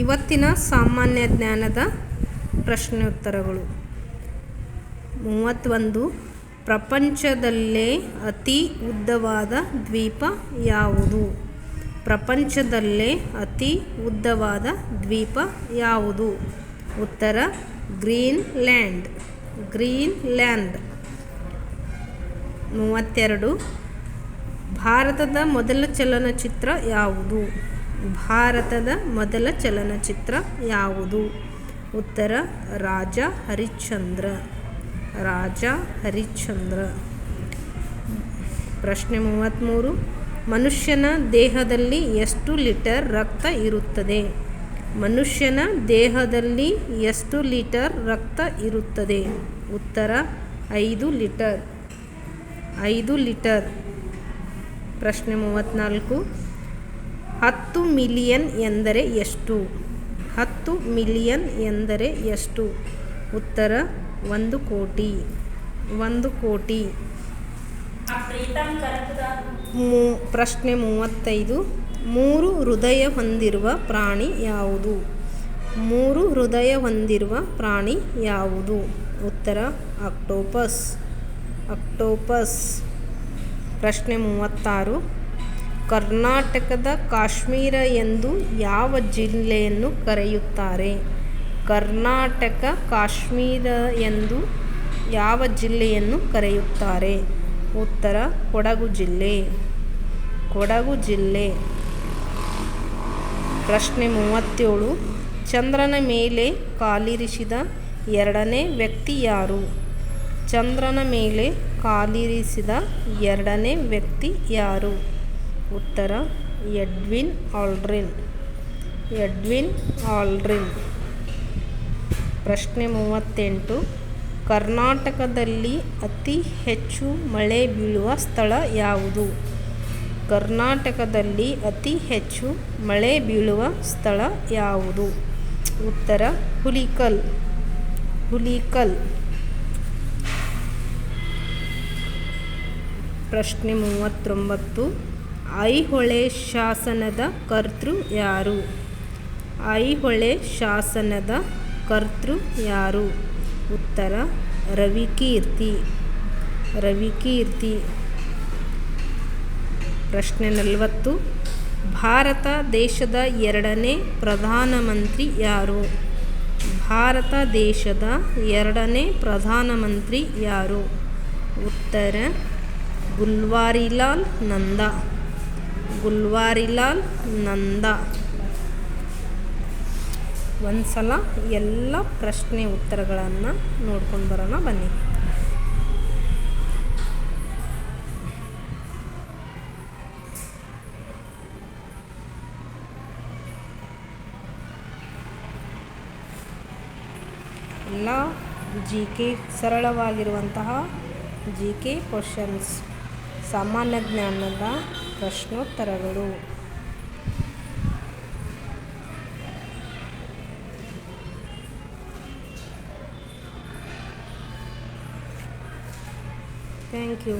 ಇವತ್ತಿನ ಸಾಮಾನ್ಯ ಜ್ಞಾನದ ಪ್ರಶ್ನೋತ್ತರಗಳು. ಮೂವತ್ತೊಂದು, ಪ್ರಪಂಚದಲ್ಲೇ ಅತಿ ಉದ್ದವಾದ ದ್ವೀಪ ಯಾವುದು? ಪ್ರಪಂಚದಲ್ಲೇ ಅತಿ ಉದ್ದವಾದ ದ್ವೀಪ ಯಾವುದು? ಉತ್ತರ, ಗ್ರೀನ್ಲ್ಯಾಂಡ್ ಗ್ರೀನ್ಲ್ಯಾಂಡ್. ಮೂವತ್ತೆರಡು, ಭಾರತದ ಮೊದಲ ಚಲನಚಿತ್ರ ಯಾವುದು? ಭಾರತದ ಮೊದಲ ಚಲನಚಿತ್ರ ಯಾವುದು? ಉತ್ತರ, ರಾಜ ಹರಿಶ್ಚಂದ್ರ. ರಾಜ ಹರಿಶ್ಚಂದ್ರ. ಪ್ರಶ್ನೆ ಮೂವತ್ತ್ಮೂರು ಮನುಷ್ಯನ ದೇಹದಲ್ಲಿ ಎಷ್ಟು ಲೀಟರ್ ರಕ್ತ ಇರುತ್ತದೆ? ಮನುಷ್ಯನ ದೇಹದಲ್ಲಿ ಎಷ್ಟು ಲೀಟರ್ ರಕ್ತ ಇರುತ್ತದೆ? ಉತ್ತರ, ಐದು ಲೀಟರ್. ಐದು ಲೀಟರ್. ಪ್ರಶ್ನೆ ಮೂವತ್ತ್ನಾಲ್ಕು ಹತ್ತು ಮಿಲಿಯನ್ ಎಂದರೆ ಎಷ್ಟು? ಹತ್ತು ಮಿಲಿಯನ್ ಎಂದರೆ ಎಷ್ಟು? ಉತ್ತರ, ಒಂದು ಕೋಟಿ. ಒಂದು ಕೋಟಿ. ಮೂ, ಪ್ರಶ್ನೆ ಮೂವತ್ತೈದು. ಮೂರು ಹೃದಯ ಹೊಂದಿರುವ ಪ್ರಾಣಿ ಯಾವುದು? ಮೂರು ಹೃದಯ ಹೊಂದಿರುವ ಪ್ರಾಣಿ ಯಾವುದು? ಉತ್ತರ ಅಕ್ಟೋಪಸ್ ಅಕ್ಟೋಪಸ್ ಪ್ರಶ್ನೆ ಮೂವತ್ತಾರು. ಕರ್ನಾಟಕದ ಕಾಶ್ಮೀರ ಎಂದು ಯಾವ ಜಿಲ್ಲೆಯನ್ನು ಕರೆಯುತ್ತಾರೆ? ಕರ್ನಾಟಕ, ಕಾಶ್ಮೀರ ಎಂದು ಯಾವ ಜಿಲ್ಲೆಯನ್ನು ಕರೆಯುತ್ತಾರೆ? ಉತ್ತರ, ಕೊಡಗು ಜಿಲ್ಲೆ. ಕೊಡಗು ಜಿಲ್ಲೆ. ಪ್ರಶ್ನೆ ಮೂವತ್ತೇಳು. ಚಂದ್ರನ ಮೇಲೆ ಕಾಲಿರಿಸಿದ ಎರಡನೇ ವ್ಯಕ್ತಿ ಯಾರು? ಚಂದ್ರನ ಮೇಲೆ ಕಾಲಿರಿಸಿದ ಎರಡನೇ ವ್ಯಕ್ತಿ ಯಾರು? ಉತ್ತರ, ಎಡ್ವಿನ್ ಆಲ್ಡ್ರಿನ್. Edwin Aldrin. ಪ್ರಶ್ನೆ ಮೂವತ್ತೆಂಟು. ಕರ್ನಾಟಕದಲ್ಲಿ ಅತಿ ಹೆಚ್ಚು ಮಳೆ ಬೀಳುವ ಸ್ಥಳ ಯಾವುದು? ಕರ್ನಾಟಕದಲ್ಲಿ ಅತಿ ಹೆಚ್ಚು ಮಳೆ ಬೀಳುವ ಸ್ಥಳ ಯಾವುದು? ಉತ್ತರ, ಹುಲಿಕಲ್. ಹುಲಿಕಲ್. ಪ್ರಶ್ನೆ ಮೂವತ್ತೊಂಬತ್ತು. ಐಹೊಳೆ ಶಾಸನದ ಕರ್ತೃ ಯಾರು? ಐಹೊಳೆ ಶಾಸನದ ಕರ್ತೃ ಯಾರು? ಉತ್ತರ, ರವಿಕೀರ್ತಿ. ರವಿಕೀರ್ತಿ. ಪ್ರಶ್ನೆ ನಲವತ್ತು. ಭಾರತ ದೇಶದ ಎರಡನೇ ಪ್ರಧಾನಮಂತ್ರಿ ಯಾರು? ಭಾರತ ದೇಶದ ಎರಡನೇ ಪ್ರಧಾನಮಂತ್ರಿ ಯಾರು? ಉತ್ತರ, ಗುಲ್ವಾರಿಲಾಲ್ ನಂದಾ. ಗುಲ್ವಾರಿಲಾಲ್ ನಂದ. ಒಂದ್ಸಲ ಎಲ್ಲ ಪ್ರಶ್ನೆ ಉತ್ತರಗಳನ್ನು ನೋಡ್ಕೊಂಡು ಬರೋಣ, ಬನ್ನಿ. ಎಲ್ಲ ಜಿ ಕೆ ಸರಳವಾಗಿರುವಂತಹ ಜಿ ಕೆ ಕ್ವಶನ್ಸ್ ಸಾಮಾನ್ಯ ಜ್ಞಾನದ ಪ್ರಶ್ನೋತ್ತರಗಳು. Thank you